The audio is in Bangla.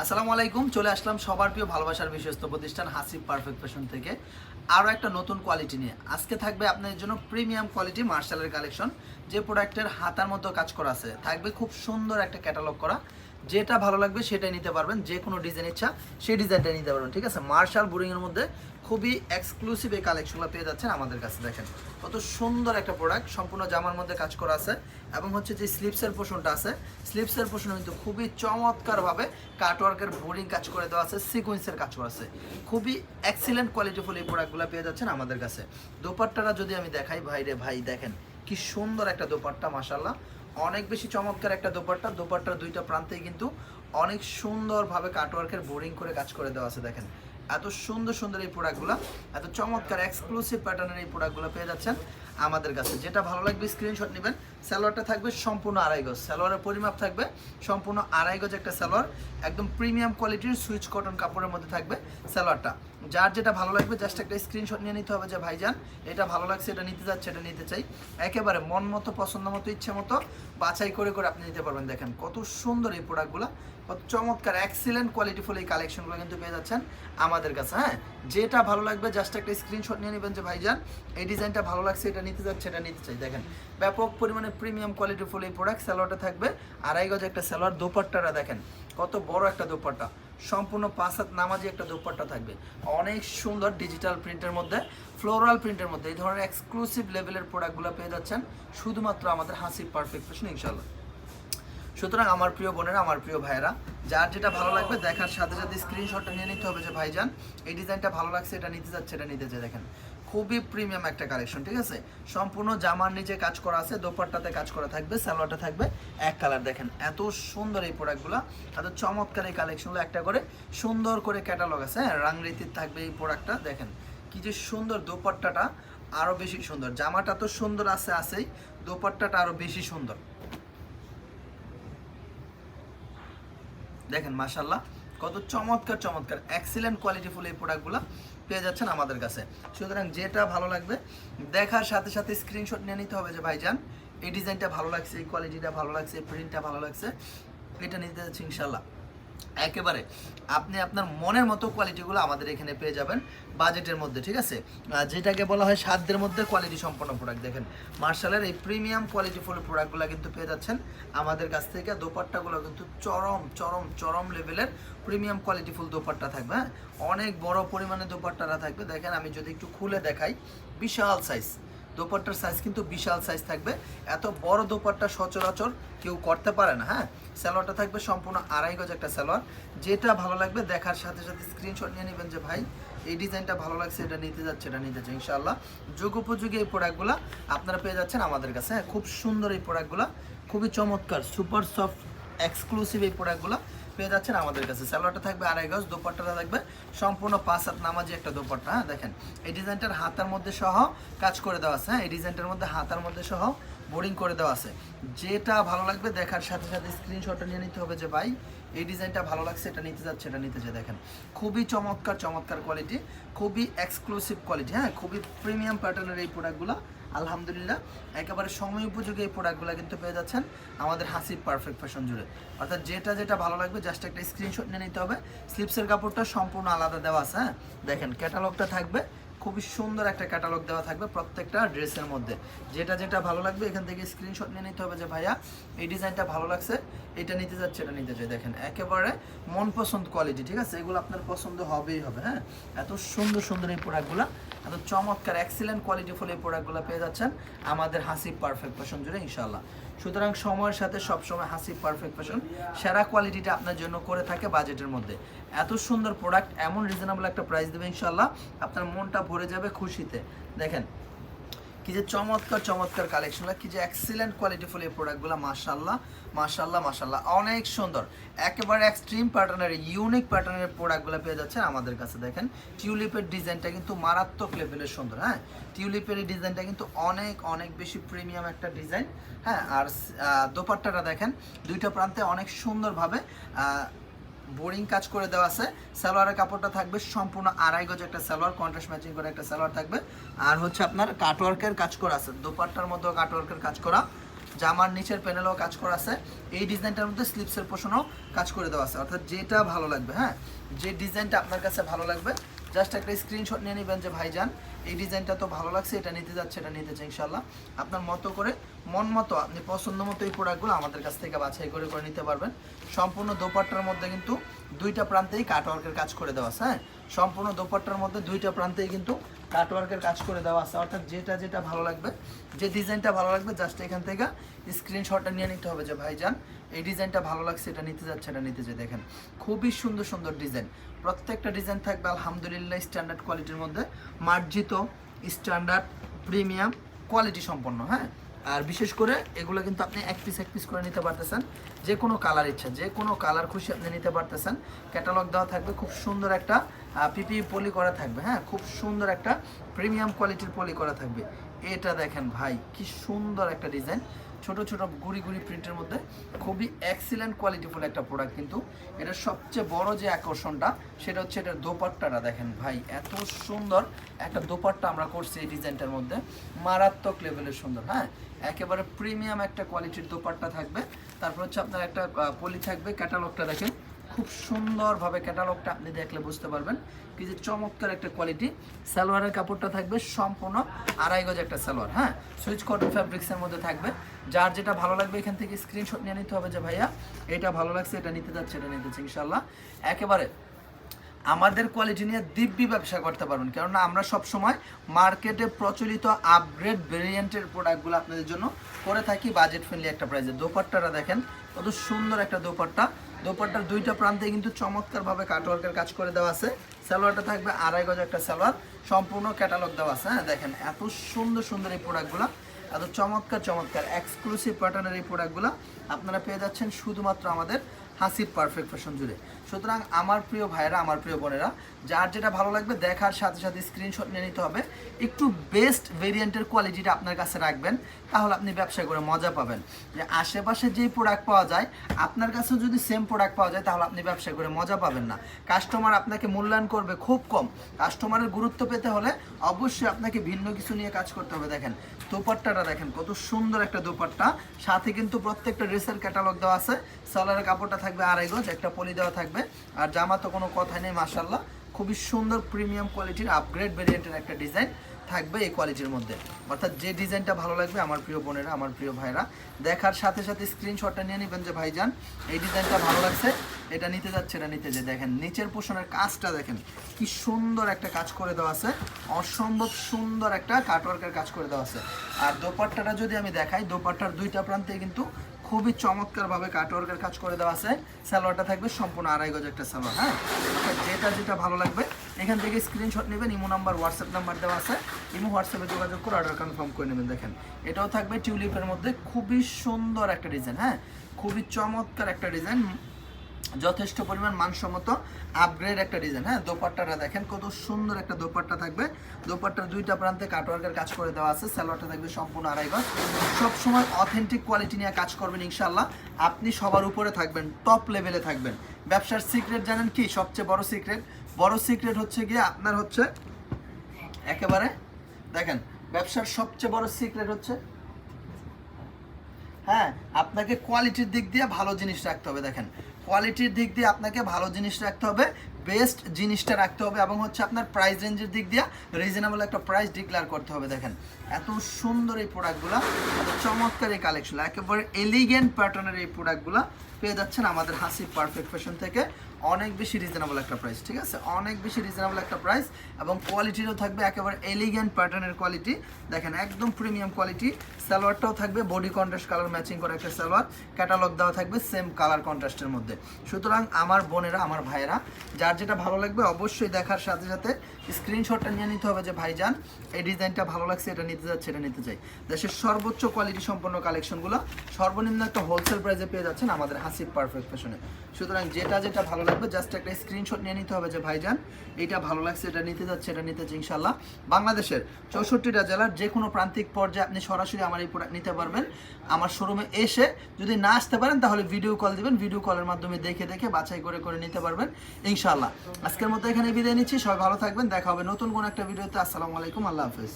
আসসালামু আলাইকুম, চলে আসলাম সবার প্রিয় ভালোবাসার বিশ্বস্ত প্রতিষ্ঠান হাসিব পারফেক্ট ফ্যাশন থেকে। আরও একটা নতুন কোয়ালিটি নিয়ে। আজকে থাকবে আপনাদের জন্য প্রিমিয়াম কোয়ালিটি মার্শালের কালেকশন যে প্রোডাক্টের হাতার মতো কাজ করা আছে। থাকবে খুব সুন্দর একটা ক্যাটালগ করা। যেটা ভালো লাগবে সেটাই নিতে পারবেন যে কোনো ডিজাইন ইচ্ছা সেই ডিজাইনটা নিতে পারবেন, ঠিক আছে? মার্শাল বোরিংয়ের মধ্যে খুবই এক্সক্লুসিভ এই কালেকশনগুলো পেয়ে যাচ্ছেন আমাদের কাছে, দেখেন। কত সুন্দর একটা প্রোডাক্ট সম্পূর্ণ জামার মধ্যে কাজ করা আছে এবং হচ্ছে যে স্লিপসের পোষণটা আছে। স্লিপসের পোষণ কিন্তু খুবই চমৎকারভাবে কাটওয়ার্কের বোরিং কাজ করে দেওয়া আছে সিকোয়েন্সের কাজ করা আছে। খুবই এক্সিলেন্ট কোয়ালিটিফুল এই প্রোডাক্টগুলো পেয়ে যাচ্ছেন আমাদের কাছে। দোপাট্টাটা যদি আমি দেখাই ভাই রে ভাই, দেখেন কি সুন্দর একটা দোপাট্টা মাসাল্লাহ অনেক বেশি চমৎকার একটা দোপাট্টা। দোপাট্টার দুইটা প্রান্তেই কিন্তু অনেক সুন্দরভাবে কাটওয়ার্কের বোরিং করে কাজ করে দেওয়া আছে, দেখেন। এত সুন্দর সুন্দর এই প্রোডাক্টগুলো এত চমৎকার এক্সক্লুসিভ প্যাটার্নের এই প্রোডাক্টগুলো পেয়ে যাচ্ছেন আমাদের কাছে। যেটা ভালো লাগবে স্ক্রিনশট নেবেন। সালোয়ারটা থাকবে সম্পূর্ণ আড়াই গজ। সালোয়ারের পরিমাপ থাকবে সম্পূর্ণ আড়াই গজ একটা সালোয়ার। একদম প্রিমিয়াম কোয়ালিটির সুইচ কটন কাপড়ের মধ্যে থাকবে সালোয়ারটা। যার যেটা ভালো লাগবে জাস্ট একটা স্ক্রিনশট নিয়ে নিতে হবে যে, ভাইজান, এটা ভালো লাগছে, এটা নিতে যাচ্ছে, এটা নিতে চাই। একেবারে মন মতো, পছন্দ মতো, ইচ্ছে মতো, বাছাই করে করে আপনি নিতে পারবেন। দেখেন কত সুন্দর এই প্রোডাক্টগুলো কত চমৎকার এক্সিলেন্ট কোয়ালিটিফুল এই কালেকশনগুলো কিন্তু পেয়ে যাচ্ছেন আমাদের কাছে হ্যাঁ? যেটা ভালো লাগবে জাস্ট একটা স্ক্রিনশট নিয়ে নেবেন যে, ভাইজান, এই ডিজাইনটা ভালো লাগছে, এটা নিতে যাচ্ছে, এটা নিতে চাই। দেখেন ব্যাপক পরিমাণে প্রিমিয়াম কোয়ালিটিফুল এই প্রোডাক্ট স্যালোয়ারটা থাকবে আড়াই গজ একটা স্যালোয়ার দোপাট্টাটা দেখেন কত বড় একটা দোপাট্টা। সম্পূর্ণ পাঁচ হাত নামাজি একটা দোপাট্টা থাকবে। অনেক সুন্দর ডিজিটাল প্রিন্টের মধ্যে ফ্লোরাল প্রিন্টের মধ্যে। এই ধরনের এক্সক্লুসিভ লেভেলের প্রোডাক্টগুলো পেয়ে যাচ্ছেন শুধুমাত্র আমাদের হাসি পারফেক্ট ফ্যাশন ইনশাল্লাহ সুতরাং আমার প্রিয় বোনেরা, আমার প্রিয় ভাইয়েরা, যার যেটা ভালো লাগবে দেখার সাথে সাথে স্ক্রিনশটটা নিয়ে নিতে হবে যে ভাইজান, এই ডিজাইনটা ভালো লাগছে, এটা নিতে যাচ্ছে, এটা নিতে যে দেখেন। খুবই প্রিমিয়াম একটা কালেকশন ঠিক আছে? সম্পূর্ণ জামার নিচে কাজ করা আছে, দোপাট্টাতে কাজ করা থাকবে, সালোয়ারটা থাকবে, এক কালার দেখেন, এত সুন্দর এই প্রোডাক্টগুলো এত চমৎকার এই কালেকশনগুলো একটা করে সুন্দর করে ক্যাটালগ আছে হ্যাঁ রাংরীতির থাকবে এই প্রোডাক্টটা দেখেন, কি যে সুন্দর দোপাট্টাটা আরও বেশি সুন্দর। জামাটা তো সুন্দর আছে, আছেই, দোপাট্টাটা আরও বেশি সুন্দর। দেখেন মাশাল্লাহ কত চমৎকার চমৎকার এক্সিলেন্ট কোয়ালিটিফুল এই প্রোডাক্টগুলো পেয়ে যাচ্ছেন আমাদের কাছে। সুতরাং যেটা ভালো লাগবে, দেখার সাথে সাথে স্ক্রিনশট নিয়ে নিতে হবে যে, ভাইজান, এই ডিজাইনটা ভালো লাগছে, এই কোয়ালিটিটা ভালো লাগছে প্রিন্টটা ভালো লাগছে। এটা নিতে যাচ্ছি ইনশাল্লাহ একেবারে আপনি আপনার মনের মতো কোয়ালিটিগুলো আমাদের এখানে পেয়ে যাবেন বাজেটের মধ্যে, ঠিক আছে? যেটাকে বলা হয় সাধ্যের মধ্যে কোয়ালিটি সম্পন্ন প্রোডাক্ট দেখেন, মার্শালের এই প্রিমিয়াম কোয়ালিটি কোয়ালিটিফুল প্রোডাক্টগুলো কিন্তু পেয়ে যাচ্ছেন। আমাদের কাছ থেকে দোপাট্টাগুলো কিন্তু চরম চরম চরম লেভেলের প্রিমিয়াম কোয়ালিটিফুল দোপাট্টা থাকবে হ্যাঁ? অনেক বড় পরিমাণে দোপাট্টারা থাকবে। দেখেন, আমি যদি একটু খুলে দেখাই, বিশাল সাইজ দোপাট্টার সাইজ কিন্তু বিশাল সাইজ থাকবে। এত বড় দোপাট্টা সচরাচর কেউ করতে পারে না হ্যাঁ? স্যালোয়ারটা থাকবে সম্পূর্ণ আড়াই গজ একটা স্যালোয়ার যেটা ভালো লাগবে দেখার সাথে সাথে স্ক্রিনশট নিয়ে নেবেন যে, ভাই, এই ডিজাইনটা ভালো লাগছে, এটা নিতে যাচ্ছে, এটা নিতে যাচ্ছে। ইনশাআল্লাহ যুগ উপযোগী এই প্রোডাক্টগুলো আপনারা পেয়ে যাচ্ছেন আমাদের কাছে হ্যাঁ? খুব সুন্দর এই প্রোডাক্টগুলো খুবই চমৎকার সুপার সফট এক্সক্লুসিভ এই প্রোডাক্টগুলো পেয়ে যাচ্ছেন আমাদের কাছে। স্যালোয়ারটা থাকবে আড়াই গজ, দোপাট্টাটা থাকবে সম্পূর্ণ পাঁচ হাত নামাজি একটা দোপাট্টা হ্যাঁ দেখেন। এই ডিজাইনটার হাতার মধ্যে সহ কাজ করে দেওয়া আছে হ্যাঁ এই ডিজাইনটার মধ্যে হাতার মধ্যে সহ বোরিং করে দেওয়া আছে। যেটা ভালো লাগবে দেখার সাথে সাথে স্ক্রিনশটটা নিয়ে নিতে হবে যে, ভাই, এই ডিজাইনটা ভালো লাগছে, এটা নিতে যাচ্ছে, এটা নিতে চাই দেখেন, খুবই চমৎকার চমৎকার কোয়ালিটি খুবই এক্সক্লুসিভ কোয়ালিটি হ্যাঁ খুবই প্রিমিয়াম প্যাটার্নের এই প্রোডাক্টগুলো আলহামদুলিল্লাহ, একেবারে সময় উপযোগী এই প্রোডাক্টগুলো কিন্তু পেয়ে যাচ্ছেন আমাদের হাসির পারফেক্ট ফ্যাশন জুড়ে। অর্থাৎ যেটা যেটা ভালো লাগবে জাস্ট একটা স্ক্রিনশট নিয়ে নিতে হবে। স্লিপসের কাপড়টা সম্পূর্ণ আলাদা দেওয়া আছে হ্যাঁ? দেখেন ক্যাটালগটা থাকবে। খুবই সুন্দর একটা ক্যাটালগ দেওয়া থাকবে প্রত্যেকটা ড্রেসের মধ্যে। যেটা যেটা ভালো লাগবে, এখান থেকে স্ক্রিনশট নিয়ে নিতে হবে যে, ভাইয়া, এই ডিজাইনটা ভালো লাগছে, এটা নিতে যাচ্ছে, এটা নিতে চাই দেখেন, একেবারে মন পছন্দ কোয়ালিটি ঠিক আছে? এগুলো আপনার পছন্দ হবেই হবে হ্যাঁ? এত সুন্দর সুন্দর এই প্রোডাক্টগুলো এত চমৎকার এক্সিলেন্ট কোয়ালিটিফুল এই প্রোডাক্টগুলো পেয়ে যাচ্ছেন আমাদের হাসি পারফেক্ট ফ্যাশন জুড়ে ইনশাল্লাহ সুতরাং সময়ের সাথে সবসময় হাসি পারফেক্ট ফ্যাশন সেরা কোয়ালিটিটা আপনার জন্য করে থাকে বাজেটের মধ্যে। এত সুন্দর প্রোডাক্ট এমন রিজনেবল একটা প্রাইস দেবে ইনশাল্লাহ আপনার মনটা ভরে যাবে খুশিতে। দেখেন কি যে চমৎকার চমৎকার কালেকশন কি যে এক্সিলেন্ট কোয়ালিটিফুল এই প্রোডাক্টগুলো মাশাল্লাহ মাশাল্লাহ মাশাল্লাহ অনেক সুন্দর। একেবারে এক্সট্রিম প্যাটার্নের ইউনিক প্যাটার্নের প্রোডাক্টগুলো পেয়ে যাচ্ছে আমাদের কাছে, দেখেন। টিউলিপের ডিজাইনটা কিন্তু মারাত্মক লেভেলের সুন্দর হ্যাঁ? টিউলিপের এই ডিজাইনটা কিন্তু অনেক অনেক বেশি প্রিমিয়াম একটা ডিজাইন হ্যাঁ? আর দোপাট্টাটা দেখেন, দুইটা প্রান্তে অনেক সুন্দরভাবে বোরিং কাজ করে দেওয়া আছে। সালোয়ারের কাপড়টা থাকবে সম্পূর্ণ আড়াই গজ একটা সালোয়ার কন্ট্রাস্ট ম্যাচিং করে একটা সালোয়ার থাকবে। আর হচ্ছে আপনার কাটওয়ার্কের কাজ করা আছে। দোপাট্টার মধ্যে কাটওয়ার্কের কাজ করা। জামার নিচের প্যানেলও কাজ করা আছে। এই ডিজাইনটার মধ্যে স্লিপসের পোষণও কাজ করে দেওয়া আছে। অর্থাৎ যেটা ভালো লাগবে হ্যাঁ? যে ডিজাইনটা আপনার কাছে ভালো লাগবে জাস্ট একটা স্ক্রিনশট নিয়ে নেবেন যে, ভাইজান, এই ডিজাইনটা তো ভালো লাগছে, এটা নিতে যাচ্ছে, এটা নিতে চাই ইনশাল্লাহ আপনার মতো করে, মন মতো, আপনি পছন্দ মতো এই প্রোডাক্টগুলো আমাদের কাছ থেকে বাছাই করে করে নিতে পারবেন। সম্পূর্ণ দোপাট্টার মধ্যে কিন্তু দুইটা প্রান্তেই কাটওয়ার্কের কাজ করে দেওয়া আছে হ্যাঁ? সম্পূর্ণ দোপাট্টার মধ্যে দুইটা প্রান্তেই কিন্তু কাটওয়ার্কের কাজ করে দেওয়া আছে। অর্থাৎ যেটা যেটা ভালো লাগবে, যে ডিজাইনটা ভালো লাগবে জাস্ট এখান থেকে স্ক্রিনশটটা নিয়ে নিতে হবে যে ভাইজান, এই ডিজাইনটা ভালো লাগছে, এটা নিতে যাচ্ছে, এটা নিতে যে দেখেন, খুবই সুন্দর সুন্দর ডিজাইন প্রত্যেকটা ডিজাইন থাকবে আলহামদুলিল্লাহ স্ট্যান্ডার্ড কোয়ালিটির মধ্যে। মার্জিত স্ট্যান্ডার্ড প্রিমিয়াম কোয়ালিটি সম্পন্ন হ্যাঁ? আর বিশেষ করে এগুলো কিন্তু আপনি এক পিস এক পিস করে নিতে পারতেছেন। যে কোনো কালার ইচ্ছা, যে কোনো কালার খুশি আপনি নিতে পারতেছেন। ক্যাটালগ দেওয়া থাকবে, খুব সুন্দর একটা পিপি পলি করা থাকবে হ্যাঁ? খুব সুন্দর একটা প্রিমিয়াম কোয়ালিটির পলি করা থাকবে। এটা দেখেন ভাই, কি সুন্দর একটা ডিজাইন ছোট ছোট গুড়ি গুড়ি প্রিন্টের মধ্যে খুবই এক্সিলেন্ট কোয়ালিটিফুল একটা প্রোডাক্ট কিন্তু। এটার সবচেয়ে বড় যে আকর্ষণটা, সেটা হচ্ছে এটার দোপাট্টাটা দেখেন ভাই, এত সুন্দর একটা দোপাট্টা আমরা করছি এই ডিজাইনটার মধ্যে। মারাত্মক লেভেলের সুন্দর হ্যাঁ? একেবারে প্রিমিয়াম একটা কোয়ালিটির দোপাট্টা থাকবে। তারপর হচ্ছে আপনার একটা পলি থাকবে ক্যাটালগটা দেখেন। খুব সুন্দরভাবে ক্যাটালগটা আপনি দেখলে বুঝতে পারবেন। কি যে চমৎকার একটা কোয়ালিটি সালোয়ারের কাপড়টা থাকবে সম্পূর্ণ আড়াই গজ একটা সালোয়ার হ্যাঁ? সুইচ কটন ফ্যাব্রিক্সের মধ্যে থাকবে। যার যেটা ভালো লাগবে এখান থেকে স্ক্রিনশট নিয়ে নিতে হবে যে, ভাইয়া, এটা ভালো লাগছে, এটা নিতে যাচ্ছে, এটা নিতে ইনশাল্লাহ একেবারে আমাদের কোয়ালিটি নিয়ে দিব্যি ব্যবসা করতে পারবেন। কেননা আমরা সব সময় মার্কেটে প্রচলিত আপগ্রেড ভেরিয়েন্টের প্রোডাক্টগুলো আপনাদের জন্য করে থাকি বাজেট ফ্রেন্ডলি একটা প্রাইসে দোপাট্টাটা দেখেন, কত সুন্দর একটা দোপাট্টা। দোপাট্টার দুইটা প্রান্তে কিন্তু চমৎকারভাবে কাটওয়ার্কের কাজ করে দেওয়া আছে। সালোয়ারটা থাকবে আড়াই গজ একটা সালোয়ার। সম্পূর্ণ ক্যাটালগ দেওয়া আছে হ্যাঁ দেখেন, এত সুন্দর সুন্দর এই প্রোডাক্টগুলো এত চমৎকার চমৎকার এক্সক্লুসিভ প্যাটার্নের এই প্রোডাক্টগুলো আপনারা পেয়ে যাচ্ছেন শুধুমাত্র আমাদের হাসির পারফেক্ট ফ্যাশন জুড়ে। সুতরাং আমার প্রিয় ভাইরা আমার প্রিয় বোনেরা, যার যেটা ভালো লাগবে দেখার সাথে সাথে স্ক্রিনশট নিয়ে নিতে হবে। একটু বেস্ট ভেরিয়েন্টের কোয়ালিটিটা আপনার কাছে রাখবেন, তাহলে আপনি ব্যবসা করে মজা পাবেন। যে আশেপাশে যেই প্রোডাক্ট পাওয়া যায়, আপনার কাছেও যদি সেম প্রোডাক্ট পাওয়া যায়, তাহলে আপনি ব্যবসা করে মজা পাবেন না। কাস্টমার আপনাকে মূল্যায়ন করবে খুব কম। কাস্টমারের গুরুত্ব পেতে হলে অবশ্যই আপনাকে ভিন্ন কিছু নিয়ে কাজ করতে হবে। দেখেন, দোপাট্টাটা দেখেন, কত সুন্দর একটা দোপাট্টা। সাথে কিন্তু প্রত্যেকটা ড্রেসের ক্যাটালগ দেওয়া আছে। সালোয়ারের কাপড়টা থাকবে আড়াই গজ, একটা পলি দেওয়া থাকবে। আর জামা তো কোনো কথাই নেই মাসাল্লাহ খুবই সুন্দর প্রিমিয়াম কোয়ালিটির আপগ্রেড ভেরিয়েন্টের একটা ডিজাইন থাকবে এই কোয়ালিটির মধ্যে। অর্থাৎ যে ডিজাইনটা ভালো লাগবে, আমার প্রিয় বোনেরা, আমার প্রিয় ভাইরা, দেখার সাথে সাথে স্ক্রিনশটটা নিয়ে নেবেন যে, ভাইজান, এই ডিজাইনটা ভালো লাগছে, এটা নিতে যাচ্ছে এটা নিতে যে দেখেন, নিচের পোষণের কাজটা দেখেন, কি সুন্দর একটা কাজ করে দেওয়া আছে। অসম্ভব সুন্দর একটা কাটওয়ার্কের কাজ করে দেওয়া আছে। আর দোপাট্টাটা যদি আমি দেখাই, দোপাট্টার দুইটা প্রান্তে কিন্তু খুবই চমৎকারভাবে কাটওয়ার্কের কাজ করে দেওয়া আছে। সালোয়ারটা থাকবে সম্পূর্ণ আড়াই গজ একটা সালোয়ার হ্যাঁ? যেটা যেটা ভালো লাগবে। এখান থেকে স্ক্রিনশট নেবেন, ইমো নাম্বার হোয়াটসঅ্যাপ নাম্বার দেওয়া আছে। ইমো হোয়াটসঅ্যাপে যোগাযোগ করে অর্ডার কনফার্ম করে নেবেন, দেখেন। এটাও থাকবে টিউলিপের মধ্যে খুবই সুন্দর একটা ডিজাইন হ্যাঁ? খুবই চমৎকার একটা ডিজাইন যথেষ্ট পরিমাণ মানসম্মত আপগ্রেড একটা ডিজাইন হ্যাঁ? দোপাট্টাটা দেখেন কত সুন্দর একটা দোপাট্টা থাকবে। দোপাট্টার দুইটা প্রান্তে কাটওয়ার্কের কাজ করে দেওয়া আছে সালোয়ারটা থাকবে সম্পূর্ণ আড়াই গজ সবসময় অথেন্টিক কোয়ালিটি নিয়ে কাজ করবেন ইনশাল্লাহ আপনি সবার উপরে থাকবেন টপ লেভেলে থাকবেন। ব্যবসার সিক্রেট জানেন কি? সবচেয়ে বড় সিক্রেট বড় সিক্রেট হচ্ছে গিয়ে আপনার হচ্ছে একেবারে, দেখেন, ব্যবসার সবচেয়ে বড় সিক্রেট হচ্ছে হ্যাঁ আপনাকে কোয়ালিটির দিক দিয়ে ভালো জিনিস রাখতে হবে, দেখেন। কোয়ালিটির দিক দিয়ে আপনাকে ভালো জিনিস রাখতে হবে বেস্ট জিনিসটা রাখতে হবে এবং হচ্ছে আপনার প্রাইস রেঞ্জের দিক দিয়ে রিজনেবল একটা প্রাইস ডিক্লেয়ার করতে হবে, দেখেন। এত সুন্দর এই প্রোডাক্টগুলো চমৎকার এই কালেকশন একেবারে এলিগেন্ট প্যাটার্নের এই প্রোডাক্টগুলো পেয়ে যাচ্ছেন আমাদের হাসি পারফেক্ট ফ্যাশন থেকে। অনেক বেশি রিজনেবল একটা প্রাইস ঠিক আছে? অনেক বেশি রিজনেবল একটা প্রাইস এবং কোয়ালিটিরও থাকবে, একেবারে এলিগেন্ট প্যাটার্নের কোয়ালিটি দেখেন, একদম প্রিমিয়াম কোয়ালিটি সালোয়ারটাও থাকবে বডি কন্ট্রাস্ট কালার ম্যাচিং করা একটা সালোয়ার। ক্যাটালগ দেওয়া থাকবে সেম কালার কন্ট্রাস্টের মধ্যে। সুতরাং আমার বোনেরা, আমার ভাইয়েরা, যার যেটা ভালো লাগবে অবশ্যই দেখার সাথে সাথে স্ক্রিনশটটা নিয়ে নিতে হবে যে ভাইজান, এই ডিজাইনটা ভালো লাগছে, এটা নিতে যাচ্ছে, এটা নিতে চাই। দেশের সর্বোচ্চ কোয়ালিটি সম্পন্ন কালেকশনগুলো সর্বনিম্ন একটা হোলসেল প্রাইসে পেয়ে যাচ্ছেন আমাদের হাসিব পারফেক্ট ফ্যাশনে সুতরাং যেটা যেটা ভালো লাগবে জাস্ট একটা স্ক্রিনশট নিয়ে নিতে হবে যে ভাইজান, এটা ভালো লাগছে, এটা নিতে যাচ্ছে, এটা নিতে চাই ইনশাল্লাহ বাংলাদেশের চৌষট্টিটা জেলার যে কোনো প্রান্তিক পর্যায়ে আপনি সরাসরি আমার এই প্রোডাক্ট নিতে পারবেন। আমার শোরুমে এসে যদি না আসতে পারেন, তাহলে ভিডিও কল দিবেন ভিডিও কলের মাধ্যমে দেখে দেখে বাছাই করে করে নিতে পারবেন আজকের মতো এখানে বিদায় নিচ্ছি। সবাই ভালো থাকবেন। দেখা হবে নতুন কোন একটা ভিডিওতে। আসসালামু আলাইকুম। আল্লাহ হাফেজ।